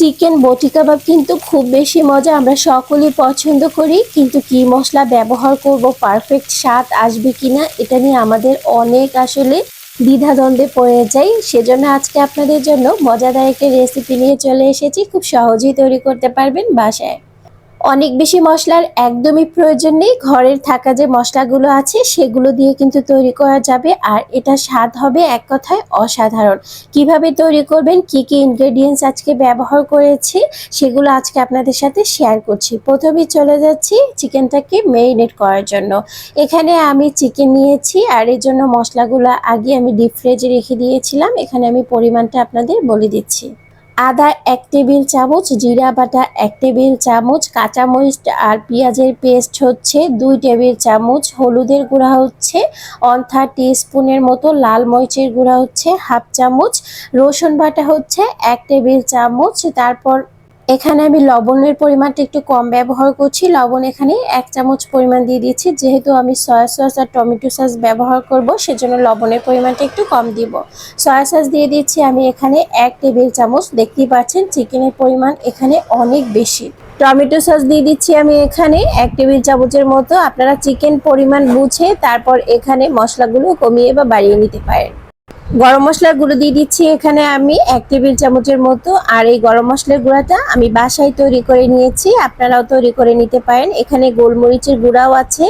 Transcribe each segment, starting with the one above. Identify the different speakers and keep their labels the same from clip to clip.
Speaker 1: Chicken বটি কাবাব কিন্তু খুব বেশি মজা আমরা সকলেই পছন্দ করি, কিন্তু কি মশলা ব্যবহার করব পারফেক্ট স্বাদ আসবে কিনা, এটা নিয়ে আমাদের অনেক আসলে দ্বিধাদ্বন্দ্বে পড়ে যাই। সেজন্য আজকে আপনাদের জন্য মজাদায়কের রেসিপি নিয়ে চলে এসেছি। খুব সহজেই তৈরি করতে পারবেন বাসায়। অনেক বেশি মশলার একদমই প্রয়োজন নেই। ঘরের থাকা যে মশলাগুলো আছে, সেগুলো দিয়ে কিন্তু তৈরি করা যাবে। আর এটা স্বাদ হবে এক কথায় অসাধারণ। কীভাবে তৈরি করবেন, কি কি ইনগ্রেডিয়েন্টস আজকে ব্যবহার করেছি, সেগুলো আজকে আপনাদের সাথে শেয়ার করছি। প্রথমেই চলে যাচ্ছি চিকেনটাকে মেরিনেট করার জন্য। এখানে আমি চিকেন নিয়েছি, আর এর জন্য মশলাগুলো আগে আমি ডিপ ফ্রিজে রেখে দিয়েছিলাম। এখানে আমি পরিমাণটা আপনাদের বলে দিচ্ছি। আদা এক টেবিল চামচ, জিরা বাটা এক টেবিল চামচ, কাঁচামরিচ আর পেঁয়াজের পেস্ট হচ্ছে দুই টেবিল চামচ, হলুদের গুঁড়া হচ্ছে অন্থা থার্ড স্পুনের মতো, লাল মরিচের গুঁড়া হচ্ছে হাফ চামচ, রসুন বাটা হচ্ছে এক টেবিল চামচ, তারপর এখানে আমি লবণের পরিমাণটা একটু কম ব্যবহার করছি। লবণ এখানে এক চামচ পরিমাণ দিয়ে দিচ্ছি যেহেতু আমি সয়া সস আর টমেটো সস ব্যবহার করব, সেজন্য লবণের পরিমাণটা একটু কম দিব। সয়া সস দিয়ে দিচ্ছি আমি এখানে এক টেবিল চামচ। দেখতেই পাচ্ছেন, চিকেনের পরিমাণ এখানে অনেক বেশি। টমেটো সস দিয়ে দিচ্ছি আমি এখানে এক টেবিল চামচের মতো। আপনারা চিকেন পরিমাণ বুঝে তারপর এখানে মশলাগুলো কমিয়ে বা বাড়িয়ে নিতে পারেন। গরম মশলার গুঁড়ো দিয়ে দিচ্ছি এখানে আমি এক টেবিল চামচের মতো। আর এই গরম মশলার গুঁড়াটা আমি বাসায় তৈরি করে নিয়েছি। আপনারাও তৈরি করে নিতে পারেন। এখানে গোলমরিচের গুঁড়াও আছে।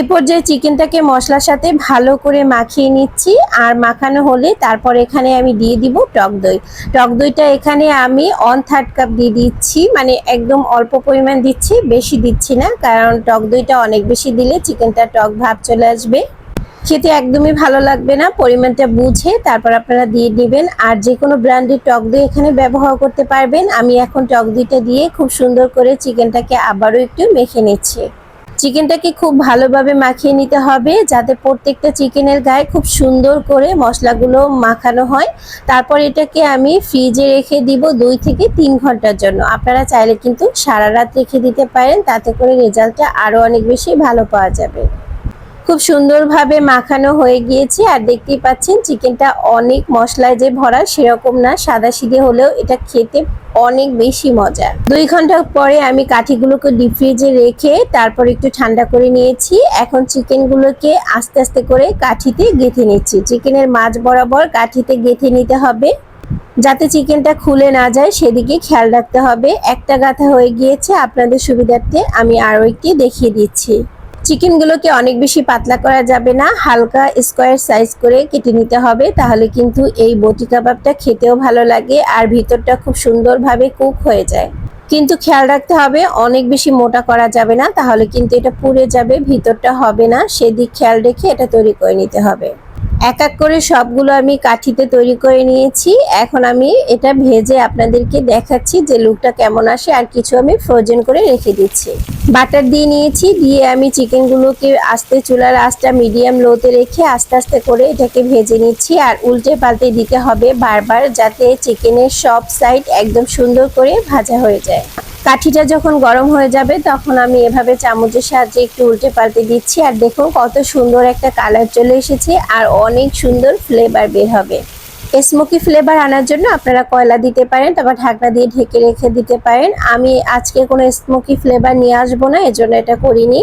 Speaker 1: এ পর্যায়ে চিকেনটাকে মশলার সাথে ভালো করে মাখিয়ে নিচ্ছি। আর মাখানো হলে তারপর এখানে আমি দিয়ে দিব টক দই। টক দইটা এখানে আমি অন থার্ড কাপ দিয়ে দিচ্ছি। মানে একদম অল্প পরিমাণ দিচ্ছি, বেশি দিচ্ছি না। কারণ টক দইটা অনেক বেশি দিলে চিকেনটা টক ভাব চলে আসবে। খেতে একদমই ভালো লাগবে না, পরিমাণটা বুঝে তারপর আপনারা দিয়ে দিবেন আর যে কোনো ব্র্যান্ডের টক দই এখানে ব্যবহার করতে পারবেন। আমি এখন টক দইটা দিয়ে খুব সুন্দর করে চিকেনটাকে আবারও একটু মেখে নিচ্ছি। চিকেনটাকে খুব ভালোভাবে মাখিয়ে নিতে হবে যাতে প্রত্যেকটা চিকেনের গায়ে খুব সুন্দর করে মশলাগুলো মাখানো হয়। তারপর এটাকে আমি ফ্রিজে রেখে দিব দুই থেকে তিন ঘণ্টার জন্য। আপনারা চাইলে কিন্তু সারা রাত রেখে দিতে পারেন, তাতে করে রেজাল্টটা আরও অনেক বেশি ভালো পাওয়া যাবে। খুব সুন্দরভাবে মাখানো হয়ে গিয়েছে আর দেখতেই পাচ্ছেন চিকেনটা অনেক মশলায় যে ভরা সেরকম না, সাদা সিধে হলেও এটা খেতে অনেক বেশি মজা দুই ঘণ্টা পরে আমি কাঠিগুলোকে ডিপ ফ্রিজে রেখে তারপর একটু ঠান্ডা করে নিয়েছি। এখন চিকেনগুলোকে আস্তে আস্তে করে কাঠিতে গেঁথে নিচ্ছি। চিকেনের মাছ বরাবর কাঠিতে গেঁথে নিতে হবে। যাতে চিকেনটা খুলে না যায়, সেদিকে খেয়াল রাখতে হবে। একটা গাথা হয়ে গিয়েছে। আপনাদের সুবিধার্থে আমি আরও একটি দেখিয়ে দিচ্ছি। চিকেনগুলোকে অনেক বেশি পাতলা করা যাবে না, হালকা স্কোয়ার সাইজ করে কেটে নিতে হবে, তাহলে কিন্তু এই বটি কাবাবটা খেতেও ভালো লাগে আর ভিতরটা খুব সুন্দরভাবে কুক হয়ে যায়। কিন্তু খেয়াল রাখতে হবে, অনেক বেশি মোটা করা যাবে না, তাহলে কিন্তু এটা পুড়ে যাবে, ভিতরটা হবে না, সেদিক খেয়াল রেখে এটা তৈরি করে নিতে হবে। এক এক করে সবগুলো আমি কাঠিতে তৈরি করে নিয়েছি। এখন আমি এটা ভেজে আপনাদেরকে দেখাচ্ছি যে লুকটা কেমন আসে আর কিছু আমি ফ্রোজেন করে রেখে দিচ্ছি। বাটার দিয়ে নিয়েছি, দিয়ে আমি চিকেনগুলোকে আস্তে চুলার আঁচটা মিডিয়াম লোতে রেখে আস্তে আস্তে করে এটাকে ভেজে নিচ্ছি আর উল্টে পাল্টে দিতে হবে বারবার যাতে চিকেনের সব সাইড একদম সুন্দর করে ভাজা হয়ে যায়। কাঠিটা যখন গরম হয়ে যাবে, তখন আমি এভাবে চামচের সাহায্যে একটু উল্টে পাল্টে দিচ্ছি। আর দেখুন কত সুন্দর একটা কালার চলে এসেছে আর অনেক সুন্দর ফ্লেভার বের হবে। স্মোকি ফ্লেভার আনার জন্য আপনারা কয়লা দিতে পারেন, তারপর ঢাকনা দিয়ে ঢেকে রেখে দিতে পারেন। আমি আজকে কোনো স্মোকি ফ্লেভার নিয়ে আসব না, এজন্য এটা করিনি।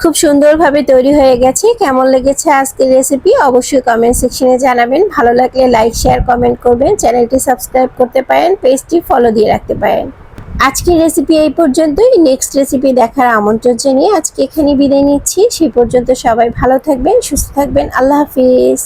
Speaker 1: খুব সুন্দরভাবে তৈরি হয়ে গেছে। কেমন লেগেছে আজকের রেসিপি অবশ্যই কমেন্ট সেকশনে জানাবেন। ভালো লাগলে লাইক শেয়ার কমেন্ট করবেন। চ্যানেলটি সাবস্ক্রাইব করতে পারেন পেজটি ফলো দিয়ে রাখতে পারেন। আজকের রেসিপি এই পর্যন্তই। নেক্সট রেসিপি দেখার আমন্ত্রণ জানিয়ে আজকে এখানে বিদায় নিচ্ছি। সেই পর্যন্ত সবাই ভালো থাকবেন, সুস্থ থাকবেন। আল্লাহ হাফিজ।